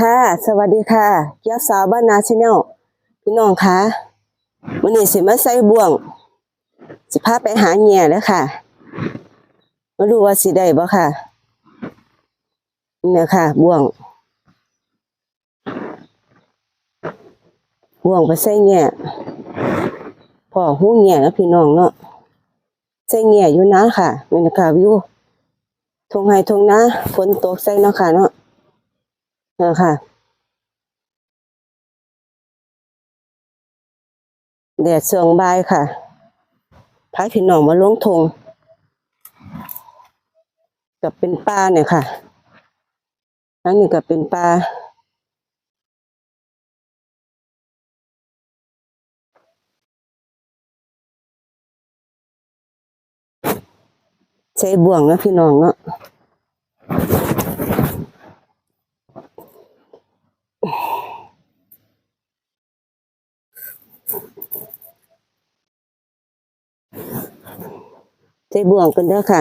ค่ะ สวัสดีค่ะเกียวสาวบ้านนาชแนลพี่น้องคะวันนี้สิมาใส่บ่วง สิพาไปหาแง่แล้วค่ะมาดูว่าสิได้บ่ค่ะเนี่ยค่ะ บ่วง บ่วงไปใส่แง่พ่อหูแง่แล้วพี่น้องเนาะใส่แง่อยู่นะค่ะนี่นะคะวิวทงไห้ทงนะฝนตกใส่เนาะค่ะเนาะ เนี่ยค่ะ แดดเสองบายค่ะพาพี่น้องมาล้วงทงกับเป็นปลาเนี่ยค่ะอันนี้ก็เป็นปลาใช้บ่วงนะพี่น้องเนาะ ใช้บ่วงกันเด้อค่ะ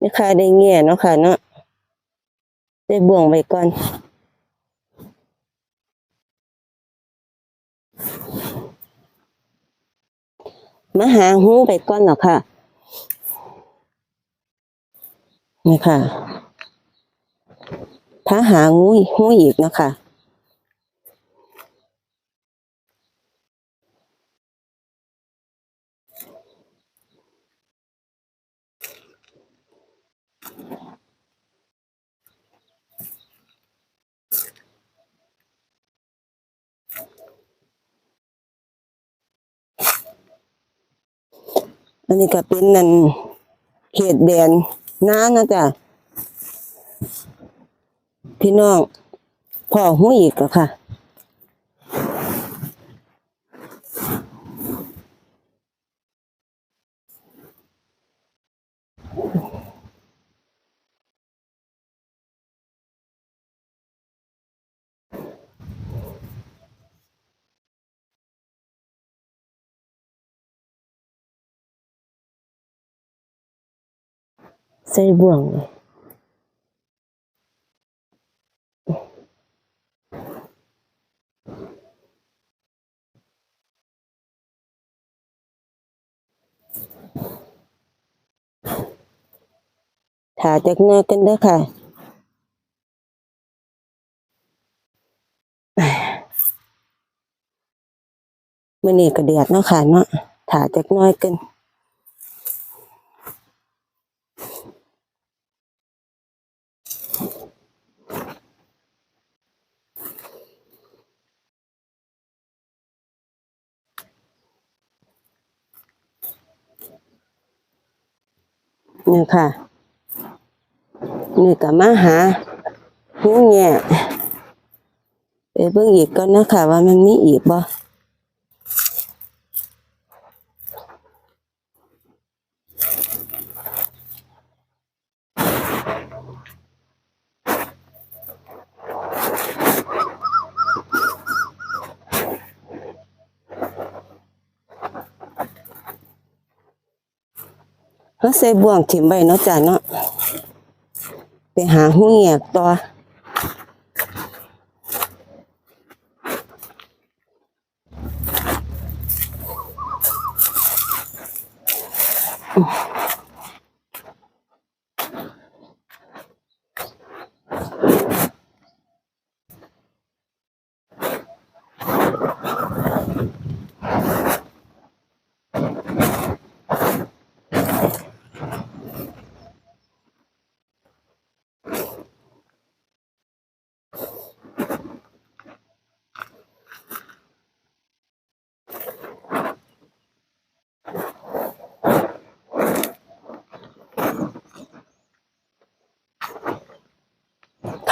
นี่ค่ะได้เงี้ยเนาะค่ะเนาะได้บ่วงไว้ก่อนมาหาหูไปก่อนเนาะค่ะนี่ค่ะ พาหางูหูอีกเนาะคะอันนี้ก็เป็นนั่นเขตแดนน้านะจ๊ะ พี่น้องพ่อหูอีกแล้วค่ะ ใส่บ่วงเลย ถาจากหน้ากันเด้อค่ะมื่อนี้ก็เดียดเนาะค่ะเนาะถาจากน้อยกันเนี่ยค่ะ นี่ก็มาหาหูแง่ไปเบิ่งอีกก่อนนะคะว่ามันมีอีกบ่เขาใส่บ่วงถิ่มไว้เนาะจ้ะเนาะ ไปหาหูแง่ต่อ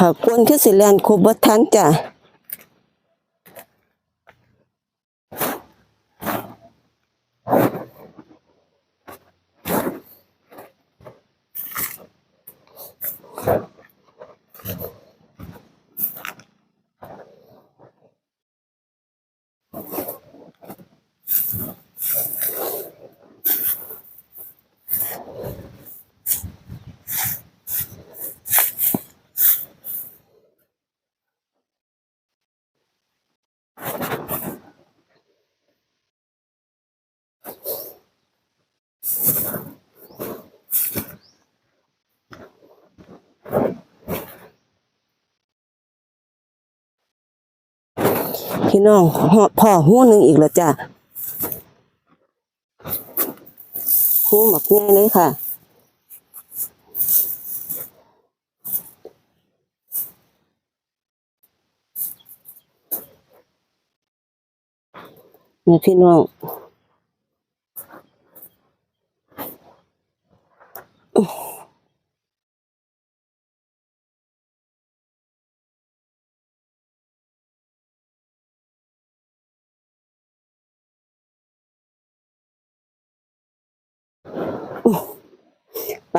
ากวนคือสิแลนครบบ่ทันจ้ะ พี่น้องหอพ่อหูหนึ่งอีกแล้วจ้ะหูหมักง่ายเลยค่ะนี่พี่น้อง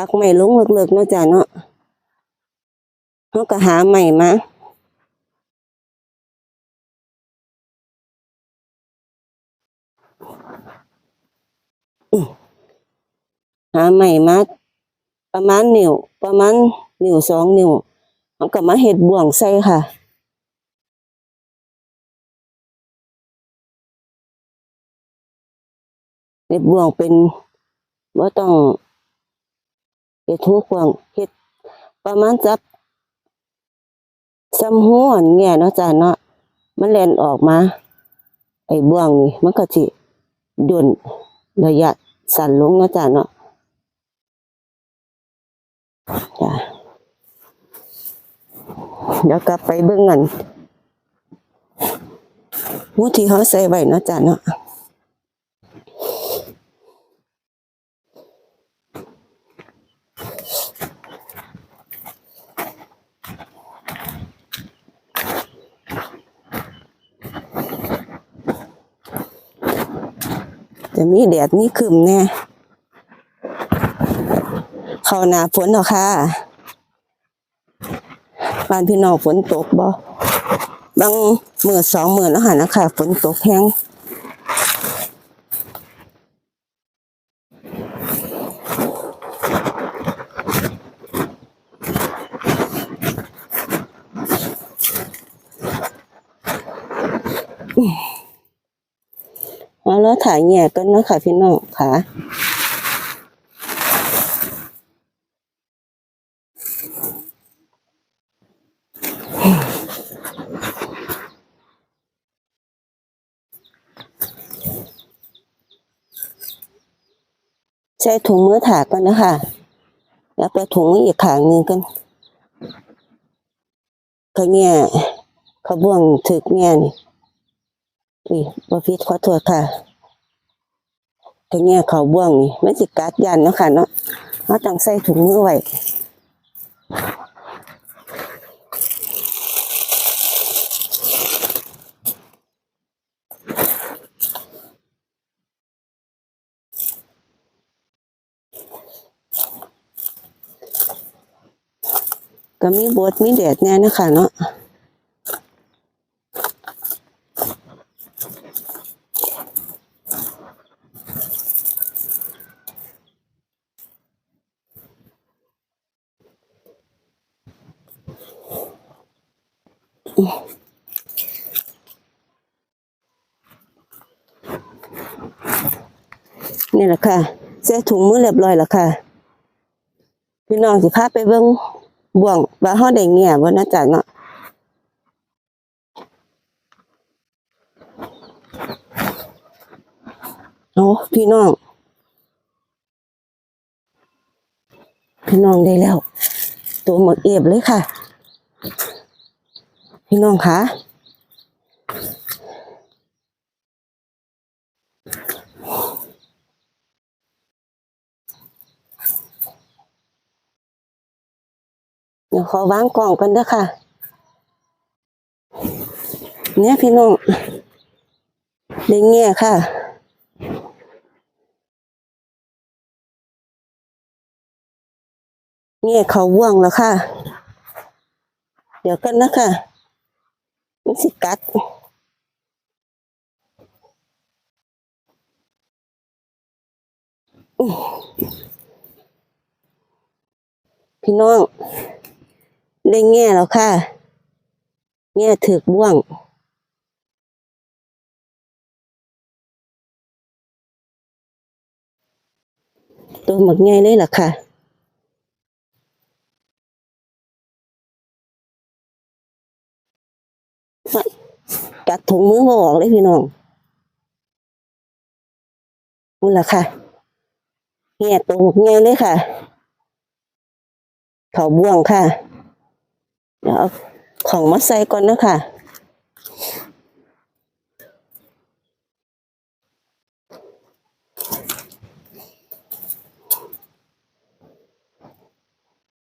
ปักใหม่ลงเลิกๆเนาะจ้ะเนาะเขาก็หาใหม่มาหาใหม่มาประมาณนิ้วประมาณนิ้วสองนิ้วเขาก็มาเห็ดบ่วงใส่ค่ะเห็ดบ่วงเป็นว่าต้อง เห็ดทุกบ่วงเห็ดประมาณจับซ้ำหัวนเงี้ยเนาะจ้ะเนาะมันแล่นออกมา ไอ้บ่วงนี่มันก็สิด่วนระยะสั้นลงเนาะจ้ะเนาะจ้ะเดี๋ยวกลับไปเบิ่งกันมูที่เขาใส่ไว้เนาะจ้ะเนาะ มีแดดมีคึมแน่เข้าหนาฝนหรอค่ะบ้านพี่น้องฝนตกบ่บางมือสองมือแล้วหันนะคะฝนตกแห้งาถ่ายแง่กันเนาะค่ะพี่น้องค่ะใช้ถุงมือถากกันนะคะ แล้วไปถุงมืออีกขางนึงกันเขาแง่เขาบ่วงถึกแง่นี่อีบ่พิดขอโทษค่ะ เขาแง่เขาบ่วงนี่มันสิกัดยันเนาะค่ะเนาะเราต้องใส่ถุงมือไว้ก็มีบดมีแดดแน่นะคะเนาะ ละค่ะใส่ถุงมือเรียบร้อยแล้วค่ะ พี่น้องสิพาไปเบิ่งบ่วงว่าเฮาได้แง่บ่นะจ๊ะเนาะเอาพี่น้อง พี่น้องได้แล้ว ตัวหมดเอียบเลยค่ะ พี่น้องคะ เดี๋ยวขอวางกล่องกันเด้อค่ะ เนี่ยพี่น้องได้แง่ค่ะแง่เขาว่วงแล้วค่ะ เดี๋ยวกันนะค่ะมันสิกัดพี่น้อง ได้แง่แล้วค่ะ แง่ถึกบ่วง ตัวหมดง่ายเลยล่ะค่ะกัดถุงมือบออกเลยพี่น้องนี่แหละค่ะแง่ตรงไงเลยค่ะ เขาบ่วงค่ะ เดี๋ยวเอาของมาใส่ก่อนนะคะ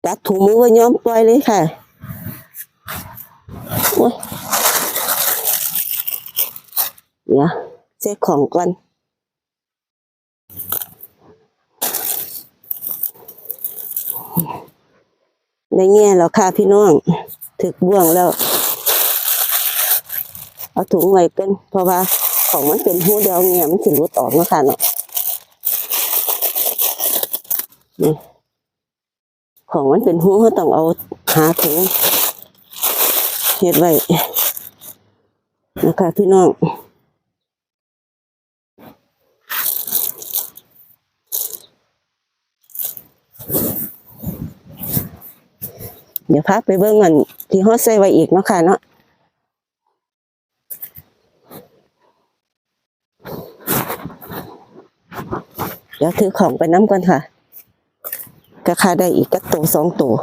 จับถุงมือไว้ย้อมปล่อยเลยค่ะโอ้ยเดี๋ยวเช็คของก่อนได้แง่แล้วค่ะพี่น้อง ถึกบ่วงแล้ว เอาถุงไว้กันเพราะว่าของมันเป็นหูเดียวแง่มันสิรุดออกนะค่ะเนาะของมันเป็นหูเขาต้องเอาหาถุงเฮ็ดไว้นะคะพี่น้อง เดี๋ยวพาไปเบิ้งกันที่เขาใส่ไว้อีกเนาะค่ะเนาะเดี๋ยวถือของไปน้ำกันค่ะก็ค่าได้อีกก็ตัวสองตัว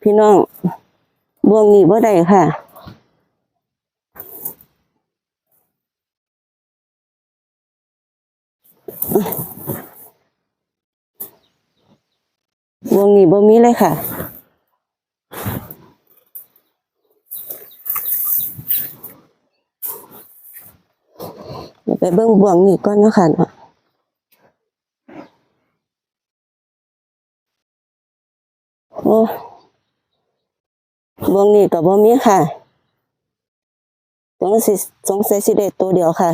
พี่น้องบ่วงนี้บ่ได้ค่ะบ่วงนี้บ่มีเลยค่ะ ไปเบิ่งบ่วงนี้ก่อนเนาะค่ะเนาะ อ้วงนี้กับบ่มีค่ะต้องสิสงสัยสิเด็ดตัวเดียวค่ะ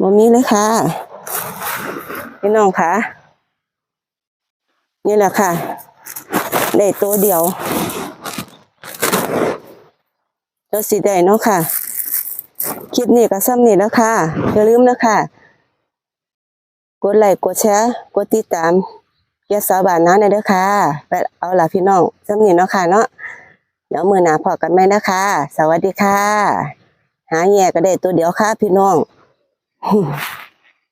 บ่มีเลยค่ะ พี่น้องค่ะ นี่แหละค่ะได้ตัวเดียวตัวสีได้เนาะค่ะ คลิปนี้ก็ซ้ำนี่แล้วค่ะ อย่าลืมนะค่ะ กดไลค์กดแชร์กดติดตามเกียรติสาวบานน้าในเด้อค่ะไปเอาล่ะพี่น้องสำนีเนาะค่ะเนาะเดี๋ยวมือหนาพอกันไหมนะคะ สวัสดีค่ะ หาแย่ก็ได้ตัวเดียวค่ะพี่น้อง